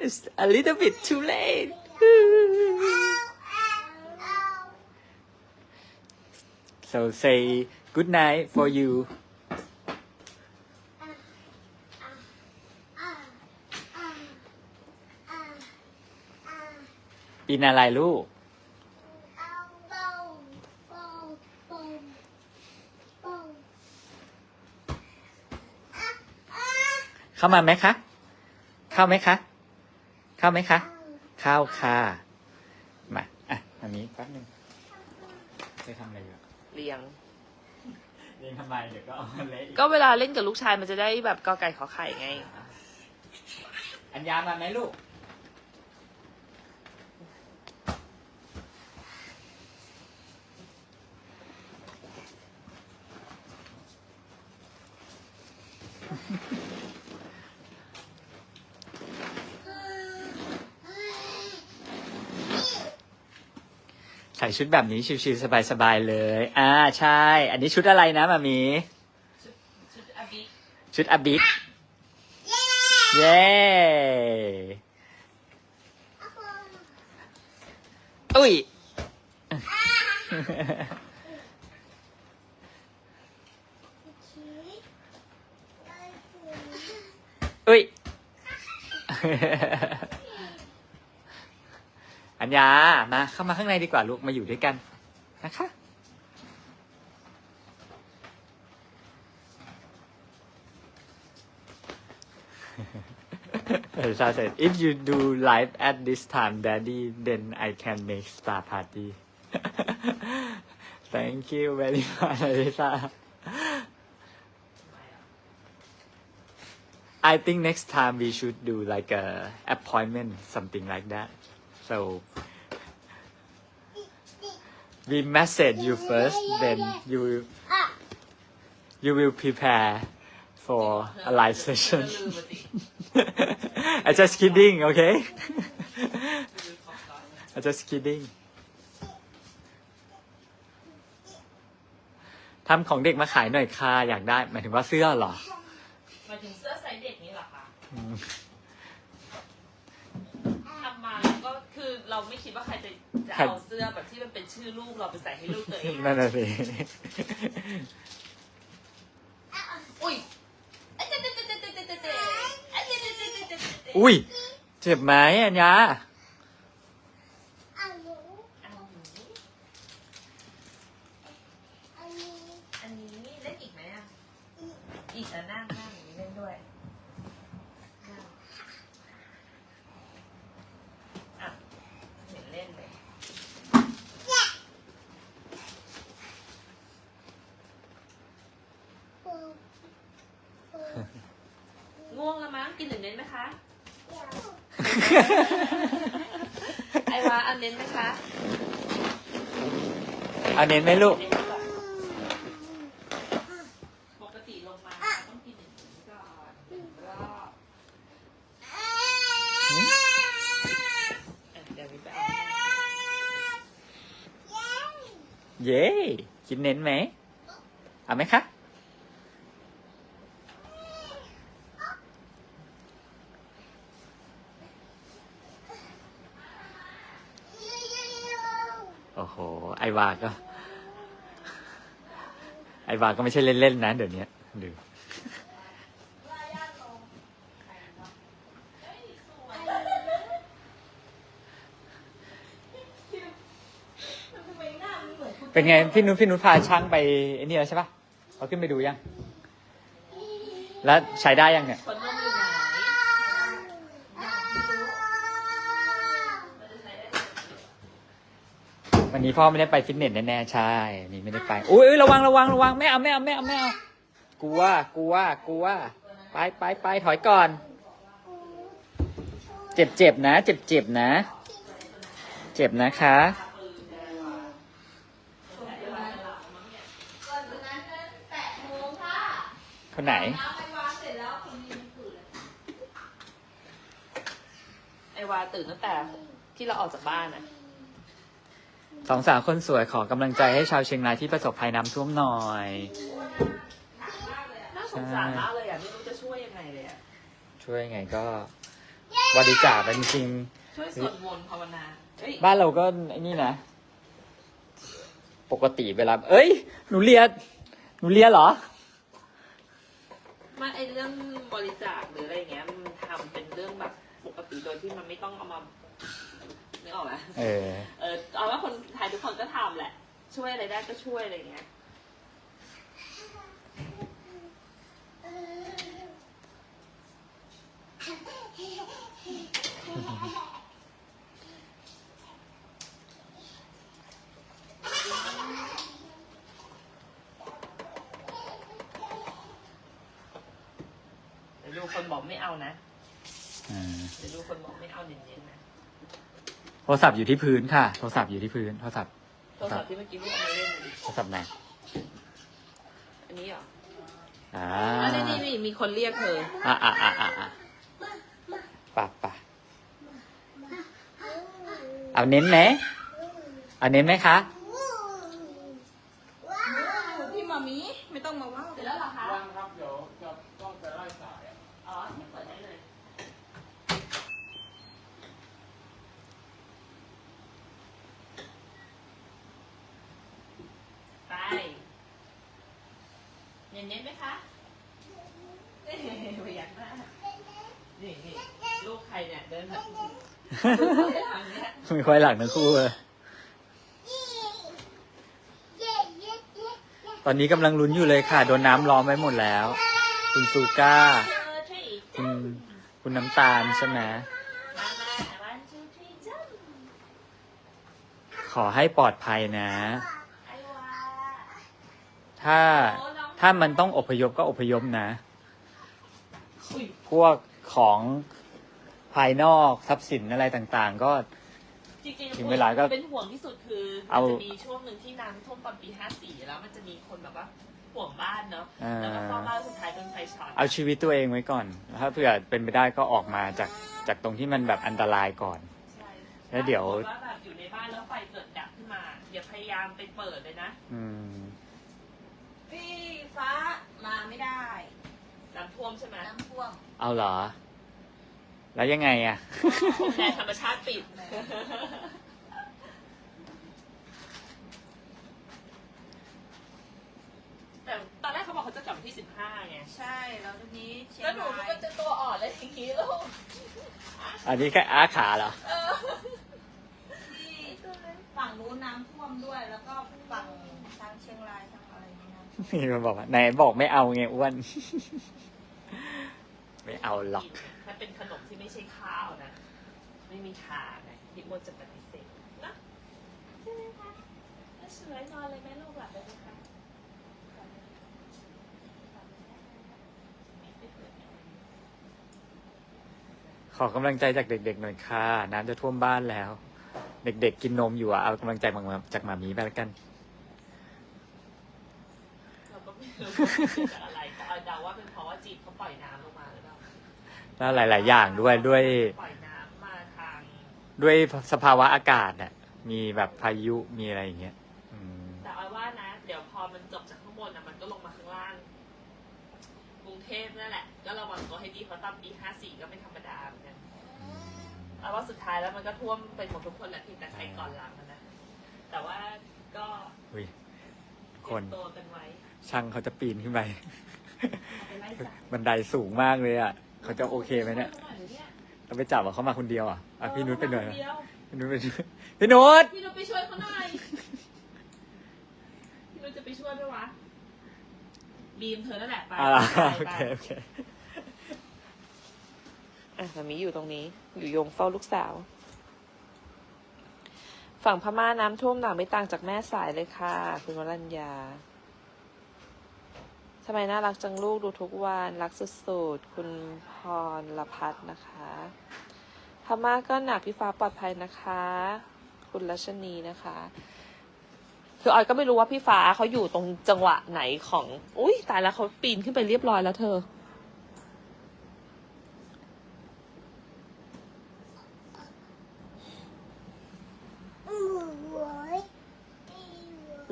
It's a little bit too late. So say good night for you. ปีนอะไรลูก เข้ามาไหมคะ เข้าไหมคะ เข้าไหมคะเข้าค่ะมาอะอันนี้แป๊บนึงจะทำอะไรอยู่เรียง เรียนทำไมเดี๋ยวก็เอามาเละอีกก็เวลาเล่นกับลูกชายมันจะได้แบบกอไก่ขอไข่ไง อัญญามาไหมลูก ส่ชุดแบบนี้ชิวๆสบายๆเลย อ่าใช่ อันนี้ชุดอะไรนะมามีชุดอาบิชุดอบิทเย้อุ้ยอุ้ย อัญญา มาเข้ามาข้างในดีกว่าลูก มาอยู่ด้วยกันนะคะ Elsa said, if you do live at this time, daddy, then I can make spa party. Thank you very much, Elsa. I think next time we should do like a appointment, something like that. So we message you first, then you will, you will prepare for a live session. ลืมมาสิ I just kidding, okay? I just kidding. ทำของเด็กมาขายหน่อยค่ะอยากได้หมายถึงว่าเสื้อเหรอหมายถึงเสื้อไซส์เด็กนี่เหรอคะ อืม ทำมาก็คือ เราไม่คิดว่าใครจะจะใครเอาเสื้อแบบที่มันเป็นชื่อลูกเราไปใส่ให้ลูกตัวเองนั่นน่ะสิ อุ้ยเอ๊ะเจ๊เจ๊เจ๊เจ๊เจ๊เจ๊เจ๊เอ๊ะเจ๊เจ๊เจ๊เจ๊เจ๊เจ๊อุ้ย เจ็บไหมอัญญาอันนี้อันนี้เล่นอีกไหมอะ อีกอะนั่งนั่งอย่างนี้เล่นด้วยนั่งอะเห็นเล่นเลย ง่วงแล้วมั้ง กินหนึ่งเน้นไหมคะ ไอวาอันเน้นไหมคะเอาเน้นไหมลูก เน้นไว้ก่อนปกติลงมาต้องกินหนึ่งเน้นก่อนหนึ่งรอบอะเดี๋ยววิไปเอาให้เย้ กินเน้นไหมเอาไหมคะ โอ้โห ไอวาก็ ไอวาก็ไม่ใช่เล่นๆนะเดี๋ยวนี้ดูเป็นไงพี่นุชพี่นุชพาช่างไปไอ้นี่แล้วใช่ปะเขาขึ้นไปดูยัง แล้วใช้ได้ยังเนี่ย คนนมอยู่ไหน วันนี้พ่อไม่ได้ไปฟิตเนสแน่ๆใช่วันนี่ไม่ได้ไปอุ้ยระวังระวังระวังไม่เอาไม่เอาไม่เอาไม่เอากลัวกลัวกลัวไปไปไปถอยก่อน เจ็บเจ็บนะ เจ็บเจ็บนะ เจ็บนะคะคนไหนไอวาตื่นตั้งแต่ที่เราออกจากบ้านอะ สองสาวคนสวยขอกำลังใจให้ชาวเชียงรายที่ประสบภัยน้ำท่วมหน่อย น่าสงสารมากเลยอะ ไม่รู้จะช่วยยังไงเลยอะ ช่วยไงก็บริจาคไปจริงช่วยสวดมนต์ภาวนาเฮ้ยๆบ้านเราก็ไอ้นี่นะ ปกติเวลา เอ้ย หนูเรียนหนูเรียนเหรอมาไอเรื่องบริจาคหรืออะไรอย่างเงี้ยมันทำเป็นเรื่องแบบปกติโดยที่มันไม่ต้องเอามา นึกออกไหมเออ เออเอาว่าคนไทยทุกคนก็ทำแหละ ช่วยอะไรได้ก็ช่วยอะไรอย่างเงี้ยเดี๋ยวดูคนบอกไม่เอานะอ่าเดี๋ยวดูคนบอกไม่เอาเน้นๆนะ โทรศัพท์อยู่ที่พื้นค่ะ โทรศัพท์อยู่ที่พื้น โทรศัพท์ โทรศัพท์ที่เมื่อกี้ลูกเอามาเล่นน่ะดิโทรศัพท์ไหน อันนี้เหรออ่าอันนี้นี่นี่มีคนเรียกเธออ่าอ่าอ่าอ่าอ่าปะปะเอาเน้นไหมเอาเน้นไหมคะ พี่มามีไม่ต้องมาว่าว เสร็จแล้วเหรอคะ ยังครับ เดี๋ยวจะต้องไปไล่สายอะ อ๋อที่เปิดได้เลย ไป เน้นๆไหมคะเอ้ยไม่อยากมากนี่นี่ลูกใครเนี่ยเดินแบบทางเนี้ยไม่ค่อยหลังทั้งคู่เลยตอนนี้กำลังลุ้นอยู่เลยค่ะ โดนน้ำล้อมไว้หมดแล้ว คุณซูก้า คุณคุณน้ำตาลใช่ไหมขอให้ปลอดภัยนะ ถ้า ถ้ามันต้องอพยพก็อพยพนะอุ้ยพวกของภายนอกทรัพย์สินอะไรต่างๆ ก็ จริงๆถึงเวลาก็เป็นห่วงที่สุดคือเอามันจะมีช่วงหนึ่งที่น้ำท่วมตอนปี54แล้วมันจะมีคนแบบว่าห่วงบ้านเนาะอ่าแล้วก็เฝ้าบ้านสุดท้ายโดนไฟช็อตเอาชีวิตตัวเองไว้ก่อน ถ้าเผื่อเป็นไปได้ก็ออกมาจากจากตรงที่มันแบบอันตรายก่อนใช่แล้วเดี๋ยวถ้าสมมุติว่าแบบอยู่ในบ้านแล้วไฟเกิดดับขึ้นมาอย่าพยายามไปเปิดเลยนะ อืมพี่ ฟ้ามาไม่ได้น้ำท่วมใช่ไหมน้ำท่วมเอาเหรอ แล้วยังไงอะพรมแดนธรรมชาติปิด แต่ตอนแรกเขาบอกเขาจะกลับวันที่15ไง ใช่แล้วทีนี้เชียแล้วงหนูรายก็จะตัวอ่อนเลยทีนี้ลูกอันนี้แค่อาขาเหรอ เออที่ฝั่งนู้นน้ำท่วมด้วย แล้วก็ฝั่งทางเชียงราย ทางอะไรนี่นะนี่มันบอกว่าไหนบอกไม่เอาไงอ้วน ไม่เอาหรอก ถ้าเป็นขนมที่ไม่ใช่ข้าวนะ ไม่มีทางนะพี่อ้วนจะปฏิเสธนะใช่ไหมคะแล้วสวยนอนเลยไหมลูกหลับเลยไหมคะไม่เปิดแอร์ขอกำลังใจจากเด็กๆหน่อยค่ะ น้ำจะท่วมบ้านแล้ว เด็กๆกินนมอยู่อะเอากำลังใจมาจากหมามีไปแล้วกัน เราก็ไม่รู้ว่าเกิด จากอะไรแต่เอาเดาว่าเป็นเพราะว่าจีบเขาปล่อยน้ำลงมาหรือเปล่าแล้วหลาย ๆ อย่างด้วยด้วยปล่อยน้ำมาทางด้วยสภาวะอากาศน่ะมีแบบพายุมีอะไรอย่างเงี้ยอืมแต่เอาว่านะ เดี๋ยวพอมันจบจากข้างบนนะมันก็ลงมาข้างล่าง กรุงเทพนั่นแหละ ก็ระวังตัวให้ดีเพราะตอนปี54ก็ไม่ธรรมดาเหมือนกันเอาว่าสุดท้ายแล้วมันก็ท่วมไปหมดทุกคนแหละเพียงแต่ใครก่อนหลังนะแต่ว่าก็อุ้ยทุกเตครียน มตัวกันไว้ ช่างเขาจะปีนขึ้นไปเอาไปไล่จับบันไดสูงมากเลยอะ เขาจะโอเคไหมเนี่ยช่วขาหน่อเนี่ยเราไปจับอะเขามาคนเดียวอะอะพี่นุชไปหน่อยเดียวพี่นุชไปช่วยพี่นุชพี่นุชไปช่วยเขาหน่อย พี่นุชจะไปช่วยไหมวะ บีมเธอนั่นแหละไปอ่าไปโอไปเคโอเคอะมามีอยู่ตรงนี้ อยู่โยงเฝ้าลูกสาว ฝั่งพม่าน้ำท่วมหนักไม่ต่างจากแม่สายเลยค่ะ คุณวรัญญา ทำไมน่ารักจังลูกดูทุกวันรักสุดๆ คุณพรละพัฒน์นะคะพม่าก็หนักพี่ฟ้าปลอดภัยนะคะ คุณรัชนีนะคะ คือออยก็ไม่รู้ว่าพี่ฟ้าเขาอยู่ตรงจังหวะไหนของ อุ้ยตายแล้วเขาปีนขึ้นไปเรียบร้อยแล้วเธอ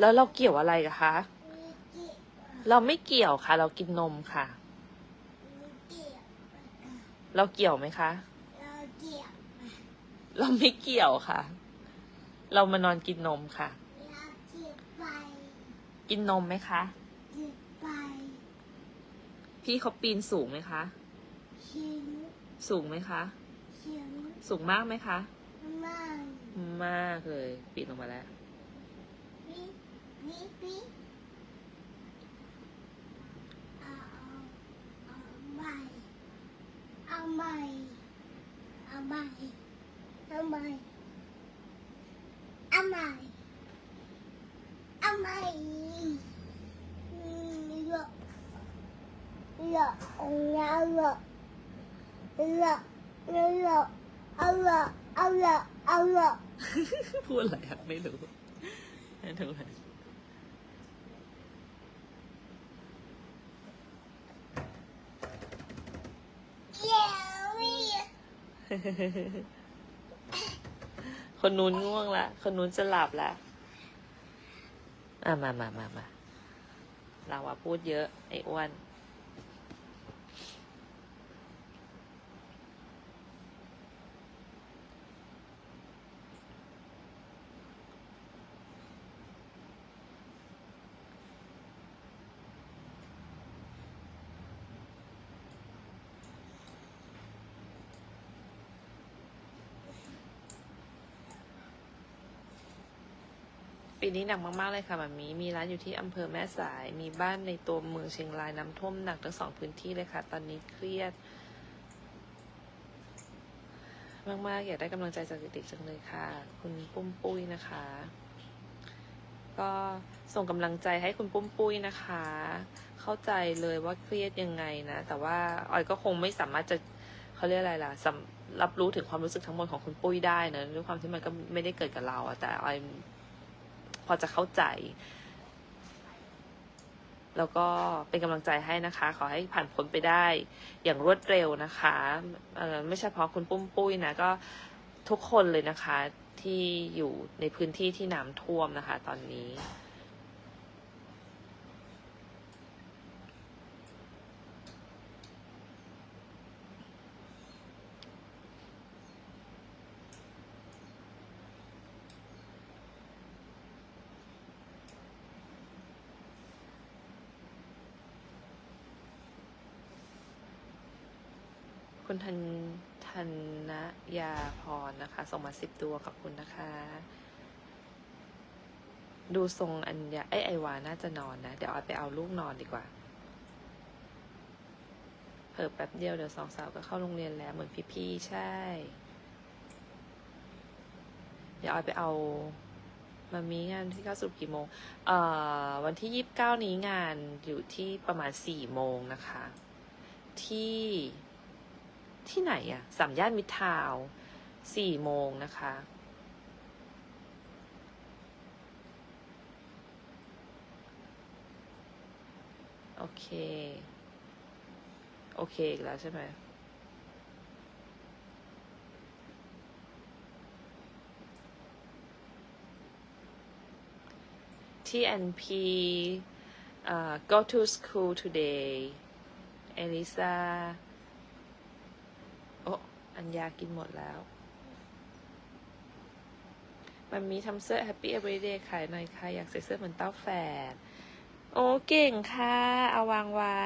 แล้วเราเกี่ยวอะไรกับคะ เราไม่เกี่ยวค่ะ เรากินนมค่ะ เราเกี่ยวไหมคะเกี่ยว เราไม่เกี่ยวค่ะ เรามานอนกินนมค่ะอยากเกี่ยวไป กินนมไหมคะเกี่ยวไป พี่เขาปีนสูงไหมคะชิ้นสูงไหมคะชิ้นสูงมากไหมคะ มาก มากเลย ปีนลงมาแล้ววิวิวิเอาเอา ใหม่เอาใหม่เอาใหม่เอาใหม่เอาใหม่เอาใหม่เยอะเยอะเอาเยอะเยอะเยอะเยอะเอาเยอะเอาเยอะเอาเยอะพูดอะไรไม่รู้ไม่รู้เลย เย้วิ คนนู้นง่วงละ คนนู้นจะหลับละอะมามามามาเราอะพูดเยอะ ไอ้อ้วน ปีนี้หนักมากๆเลยค่ะแบบนี้มีร้านอยู่ที่อำเภอแม่สาย มีบ้านในตัวเมืองเชียงรายน้ำท่วมหนักทั้งสองพื้นที่เลยค่ะ ตอนนี้เครียด มากๆ อยากได้กำลังใจจากเด็กๆจังเลยค่ะ คุณปุ้มปุ้ยนะคะ ก็ส่งกำลังใจให้คุณปุ้มปุ้ยนะคะ เข้าใจเลยว่าเครียดยังไงนะ แต่ว่าออยก็คงไม่สามารถจะเขาเรียกอะไรล่ะรับรู้ถึงความรู้สึกทั้งหมดของคุณปุ้ยได้นะด้วยความที่มันก็ไม่ได้เกิดกับเราอะแต่ออย อจะเข้าใจ แล้วก็เป็นกำลังใจให้นะคะ ขอให้ผ่านพ้นไปได้ อย่างรวดเร็วนะคะเอ่อไม่ใช่เฉพาะคุณปุ้มปุ้ยนะก็ทุกคนเลยนะคะที่อยู่ในพื้นที่ที่น้ำท่วมนะคะ ตอนนี้ คุณทันทันนะยาพรนะคะ ส่งมาสิบตัวขอบคุณนะคะ ดูทรงอัญญาไอยไอวาน่าจะนอนนะ เดี๋ยวเอาไปเอาลูกนอนดีกว่าเผิ่แป๊บเดียวเดี๋ยวสองสาวก็เข้าโรงเรียนแล้วเหมือนพี่ๆใช่ เดี๋ยวเอาไปเอามามีงานที่เข้าสรุปกี่โมง เอ่อ วันที่ยี่สิบเก้านี้งานอยู่ที่ประมาณสี่โมงนะคะ ที่ ที่ไหนอะสามย่านมิทาวน์สี่โมงนะคะ โอเค โอเคอีกแล้วใช่ไหม TNP uh, go to school today Elisa อ้อัญญากินหมดแล้วมันมีทำเสื้อ Happy Everyday ขายหน่อยค่ะ อยากใส่เสื้อเหมือนเต้าแฝด โอ้เก่งค่ะ เอาวางไว้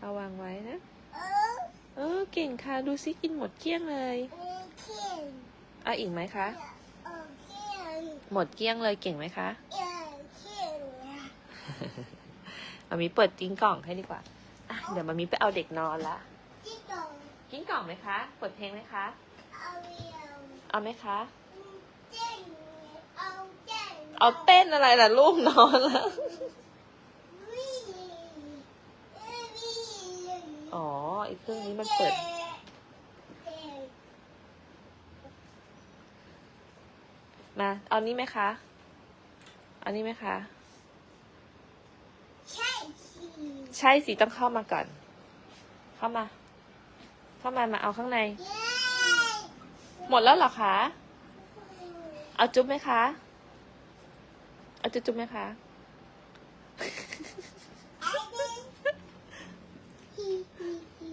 เอาวางไว้นะ เออเออเก่งค่ะ ดูซิกินหมดเกลี้ยงเลยเออเขียนเอาอีกไหมคะเออเขียนหมดเกลี้ยงเลยเก่งไหมคะเออเขียนมามีเปิดกิ้งกล่องให้ดีกว่าอะเดี๋ยวมามีไปเอาเด็กนอนละที่ตรง กิ้งกล่องไหมคะเปิดเพลงไหมคะเอาเรียวเอาไหมคะ เจ้งเอาเจ้งเอาเต้นอะไรล่ะลูกนอนแล้ววิ่งเออวิ่งอ๋อไอ้เครื่องนี้มันเปิด มาเอานี้ไหมคะเอานี้ไหมคะ ใช่สิใช่สิต้องเข้ามาก่อน เข้ามา เข้ามามาเอาข้างใน หมดแล้วหรอคะ เอาจุ๊บไหมคะ เอาจุ๊บจุ๊บไหมคะ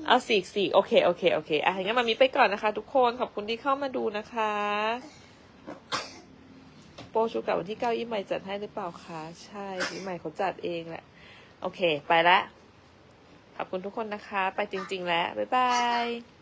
เอาสีกสีกโอเค โอเค โอเค อะงั้นมามีไปก่อนนะคะ ทุกคน ขอบคุณที่เข้ามาดูนะคะ โปรชูกับวันที่เก้าอีใหม่จัดให้หรือเปล่าคะ ใช่อีใหม่เขาจัดเองแหละ โอเค ไปละ ขอบคุณทุกคนนะคะ ไปจริง ๆ แล้ว บ๊ายบาย